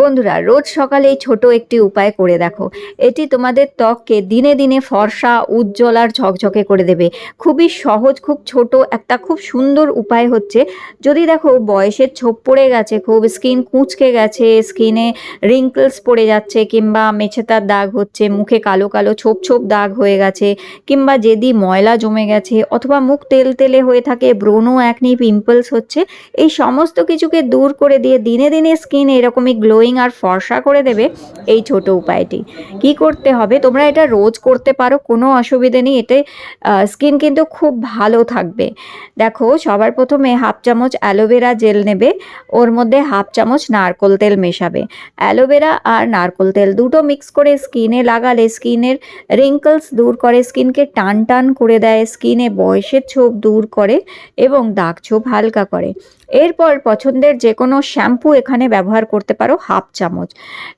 বন্ধুরা, রোজ সকালে এই ছোট একটি উপায় করে দেখো। এটি তোমাদের ত্বককে দিনে দিনে ফর্সা, উজ্জ্বল আর ঝকঝকে করে দেবে। খুবই সহজ, খুব ছোট একটা খুব সুন্দর উপায় হচ্ছে। যদি দেখো বয়সের ছোপ পড়ে গেছে, খুব স্কিন কুঁচকে গেছে, স্কিনে রিঙ্কলস পড়ে যাচ্ছে, কিংবা মেছেতার দাগ হচ্ছে, মুখে কালো কালো ছোপ ছোপ দাগ হয়ে গেছে, কিংবা যেদি ময়লা জমে গেছে, অথবা মুখ তেল তেলে হয়ে থাকে, ব্রণ একনি পিম্পলস হচ্ছে, এই সমস্ত কিছুকে দূর করে দিয়ে দিনে দিনে স্কিন এরকমই গ্লোয়িং আর ফর্সা করে দেবে এই ছোট উপায়টি। কি করতে হবে? তোমরা এটা রোজ করতে পারো, কোনো অসুবিধে নেই। এতে স্কিন কিন্তু খুব ভালো থাকবে। দেখো, সবার প্রথমে হাফ চামচ অ্যালোভেরা জেল নেবে। ওর মধ্যে হাফ চামচ নারকোল তেল মেশাবে। অ্যালোভেরা আর নারকোল তেল দুটো মিক্স করে স্কিনে লাগালে স্কিনের রিঙ্কলস দূর করে স্কিনকে টান টান করে দেয় স্কিনে বয়সের ছোপ দূর করে এবং দাগ ছোপ হালকা করে। এরপর পছন্দের যে কোনো শ্যাম্পু এখানে ব্যবহার করতে পারো হাফ চামচ।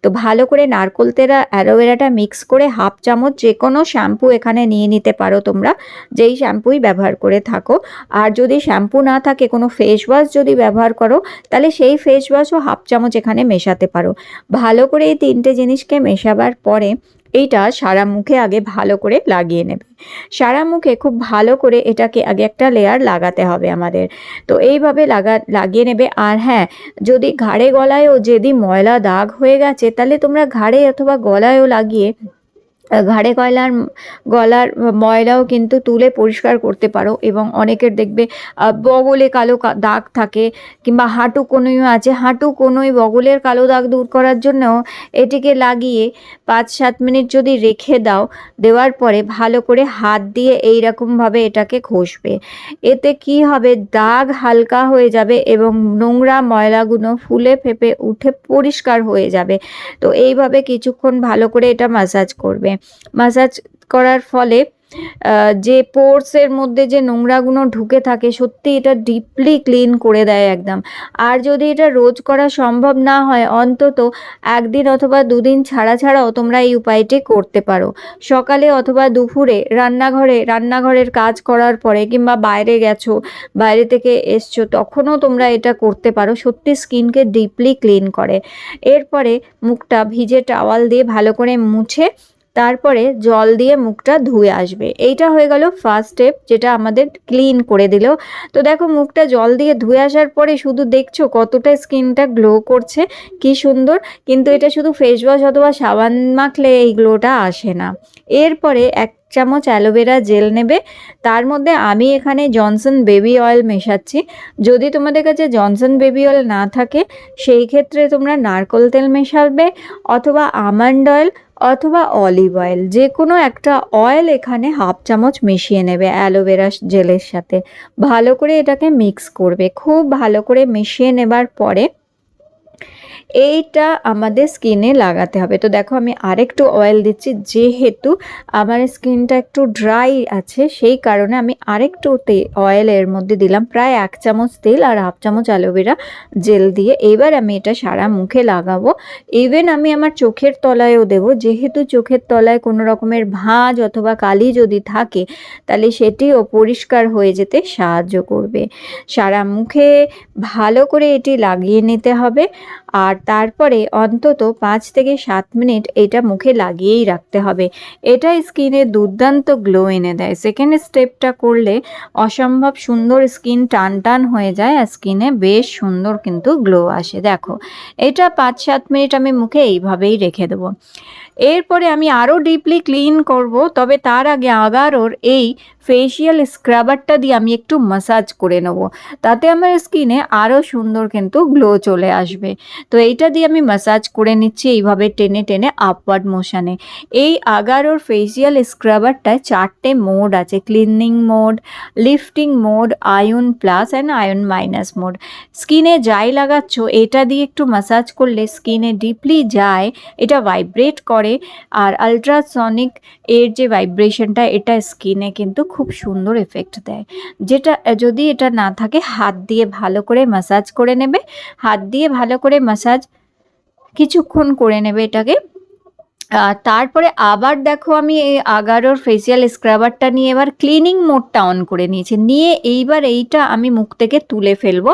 তো ভালো করে নারকোল তেরা, অ্যালোভেরাটা মিক্স করে হাফ চামচ যে কোনো শ্যাম্পু এখানে নিয়ে নিতে পারো তোমরা, যেই শ্যাম্পুই ব্যবহার করে থাকো। আর যদি শ্যাম্পু না থাকে, কোনো ফেস ওয়াশ যদি ব্যবহার করো, তাহলে সেই ফেস ওয়াশও হাফ চামচ এখানে মেশাতে পারো। ভালো করে এই তিনটে জিনিসকে মেশাবার পরে এইটা সারা মুখে আগে ভালো করে লাগিয়ে নেবে। সারা মুখে খুব ভালো করে এটাকে আগে একটা লেয়ার লাগাতে হবে আমাদের। তো এইভাবে লাগা, লাগিয়ে নেবে। আর হ্যাঁ যদি ঘাড়ে গলায়ও যদি ময়লা দাগ হয়ে গেছে, তাহলে তোমরা ঘাড়ে অথবা গলায়ও লাগিয়ে ঘাড়ে কয়লার গলার ময়লাও কিন্তু তুলে পরিষ্কার করতে পারো এবং অনেকের দেখবে বগলে কালো দাগ থাকে কিংবা হাঁটু কোনোই আছে। হাঁটু কোনোই বগলের কালো দাগ দূর করার জন্য এটিকে লাগিয়ে পাঁচ সাত মিনিট যদি রেখে দাও, দেওয়ার পরে ভালো করে হাত দিয়ে এই রকমভাবে এটাকে ঘষবে। এতে কি হবে? দাগ হালকা হয়ে যাবে এবং নোংরা ময়লাগুলো ফুলে ফেপে উঠে পরিষ্কার হয়ে যাবে। তো এইভাবে কিছুক্ষণ ভালো করে এটা মাসাজ করবে। মাসাজ করার ফলে যে পোর্সের মধ্যে যে নোংরাগুলো ঢুকে থাকে সত্যি এটা ডিপলি ক্লিন করে দেয় একদম। আর যদি এটা রোজ করা সম্ভব না হয়, অন্তত একদিন অথবা দুদিন ছাড়া ছাড়াও তোমরা এই উপায়টি করতে পারো। সকালে অথবা দুপুরে রান্নাঘরে, রান্নাঘরের কাজ করার পরে কিংবা বাইরে গেছো, বাইরে থেকে এসছো, তখনও তোমরা এটা করতে পারো। সত্যি স্কিনকে ডিপলি ক্লিন করে। এরপরে মুখটা ভিজে টাওয়াল দিয়ে ভালো করে মুছে তারপরে জল দিয়ে মুখটা ধুয়ে আসবে। এইটা হয়ে গেল ফার্স্ট স্টেপ যেটা আমাদের ক্লিন করে দিল। তো দেখো মুখটা জল দিয়ে ধুয়ে আসার পরে শুধু দেখছ কতটা স্কিনটা গ্লো করছে, কি সুন্দর। কিন্তু এটা শুধু ফেস ওয়াশ অথবা সাবান মাখলে এই গ্লোটা আসে না। এরপরে এক চামচ অ্যালোভেরা জেল নেবে। তার মধ্যে আমি এখানে জনসন বেবি অয়েল মেশাচ্ছি। যদি তোমাদের কাছে জনসন বেবি অয়েল না থাকে, সেই ক্ষেত্রে তোমরা নারকোল তেল মেশাবে অথবা আমন্ড অয়েল অথবা অলিভ অয়েল। যে কোনো একটা অয়েল এখানে হাফ চামচ মিশিয়ে নেবে অ্যালোভেরা জেলের সাথে। ভালো করে এটাকে মিক্স করবে। খুব ভালো করে মিশিয়ে নেবার পরে এইটা আমাদের স্কিনে লাগাতে হবে। তো দেখো আমি আরেকটু অয়েল দিচ্ছি, যেহেতু আমার স্কিনটা একটু ড্রাই আছে, সেই কারণে আমি আরেকটু তে অয়েল এর মধ্যে দিলাম, প্রায় এক চামচ তেল আর হাফ চামচ অ্যালোভেরা জেল দিয়ে। এবার আমি এটা সারা মুখে লাগাবো। ইভেন আমি আমার চোখের তলায়ও দেব, যেহেতু চোখের তলায় কোনো রকমের ভাঁজ অথবা কালি যদি থাকে, তাহলে সেটিও পরিষ্কার হয়ে যেতে সাহায্য করবে। সারা মুখে ভালো করে এটি লাগিয়ে নিতে হবে। আর তারপরে অন্তত পাঁচ থেকে সাত মিনিট এটা মুখে লাগিয়েই রাখতে হবে। এটা স্কিনে দুর্দান্ত গ্লো এনে দেয়। সেকেন্ড স্টেপটা করলে অসম্ভব সুন্দর স্কিন টান টান হয়ে যায় আর স্কিনে বেশ সুন্দর কিন্তু গ্লো আসে। দেখো, এটা পাঁচ সাত মিনিট আমি মুখে এইভাবেই রেখে দেবো। এরপরে আমি আরও ডিপলি ক্লিন করব, তবে তার আগে আগারোর এই ফেসিয়াল স্ক্রাবারটা দিয়ে আমি একটু মাসাজ করে নেব। তাতে আমার স্কিনে আরও সুন্দর কিন্তু গ্লো চলে আসবে। তো এইটা দিয়ে আমি মাসাজ করে নিচ্ছি এইভাবে টেনে টেনে আপওয়ার্ড মোশানে এই আগারোর ফেসিয়াল স্ক্রাবারটায় চারটে মোড আছে cleaning mode lifting mode ion plus and ion minus mode স্কিনে যাই লাগাচ্ছ, এটা দিয়ে একটু মাসাজ করলে স্কিনে ডিপলি যায়, এটা ভাইব্রেট করে। আর আলট্রাসনিক এর যে ভাইব্রেশনটা এটা স্কিনে কিন্তু খুব সুন্দর এফেক্ট দেয়। যেটা, যদি এটা না থাকে, হাত দিয়ে ভালো করে মাসাজ করে নেবে। হাত দিয়ে ভালো করে মাসাজ কিছুক্ষণ করে নেবে এটাকে। তারপরে আবার দেখো আমি এই আগারোর ফেসিয়াল স্ক্রাবারটা নিয়ে এবার ক্লিনিং মোডটা অন করে নিয়েছি। নিয়ে এইবার এইটা আমি মুখ থেকে তুলে ফেলব।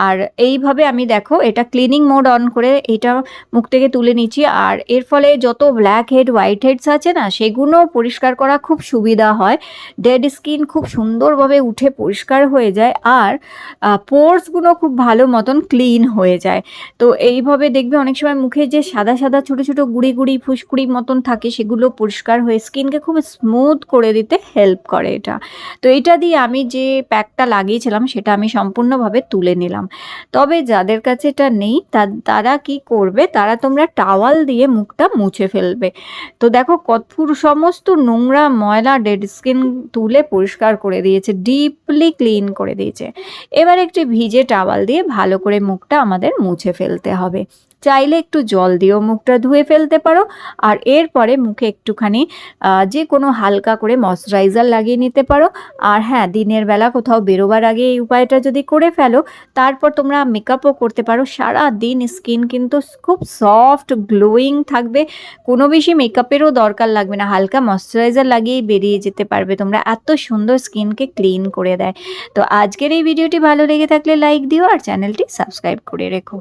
আর এইভাবে আমি দেখো এটা ক্লিনিং মোড অন করে এটা মুখ থেকে তুলে নিচ্ছি। আর এর ফলে যত ব্ল্যাক হেড, হোয়াইট হেডস আছে না সেগুলো পরিষ্কার করা খুব সুবিধা হয়। ডেড স্কিন খুব সুন্দরভাবে উঠে পরিষ্কার হয়ে যায় আর পোরসগুলো খুব ভালো মতন ক্লিন হয়ে যায়। তো এইভাবে দেখবে অনেক সময় মুখে যে সাদা, সাদা ছোট, ছোট গুঁড়ি, গুঁড়ি ফুসকুড়ি মতন থাকে, সেগুলো পরিষ্কার হয়ে স্কিনকে খুব স্মুথ করে দিতে হেল্প করে এটা। তো এটা দিয়ে আমি যে প্যাকটা লাগিয়েছিলাম, সেটা আমি সম্পূর্ণভাবে তুলে নিলাম। তবে যাদের কাছে এটা নেই তারা কি করবে তারা তোমরা টাওয়াল দিয়ে মুখটা মুছে ফেলবে। তো দেখো কত, সমস্ত নোংরা ময়লা ডেড স্কিন তুলে পরিষ্কার করে দিয়েছে। ডিপলি ক্লিন করে দিয়েছে। এবার একটি ভিজে টাওয়াল দিয়ে ভালো করে মুখটা আমাদের মুছে ফেলতে হবে। চাইলে একটু জল দিয়েও মুখটা ধুয়ে ফেলতে পারো। আর এরপরে মুখে একটুখানি যে কোনো হালকা করে ময়েশ্চারাইজার লাগিয়ে নিতে পারো। আর হ্যাঁ, দিনের বেলা কোথাও বেরোবার আগে এই উপায়টা যদি করে ফেলো তারপর তোমরা মেকআপও করতে পারো। সারাদিন স্কিন কিন্তু খুব সফট গ্লোয়িং থাকবে। কোনো বেশি মেকআপেরও দরকার লাগবে না। হালকা ময়েশ্চারাইজার লাগিয়েই বেরিয়ে যেতে পারবে তোমরা। এত সুন্দর স্কিনকে ক্লিন করে দেয়। তো আজকের এই ভিডিওটি ভালো লেগে থাকলে লাইক দিও আর চ্যানেলটি সাবস্ক্রাইব করে রেখো।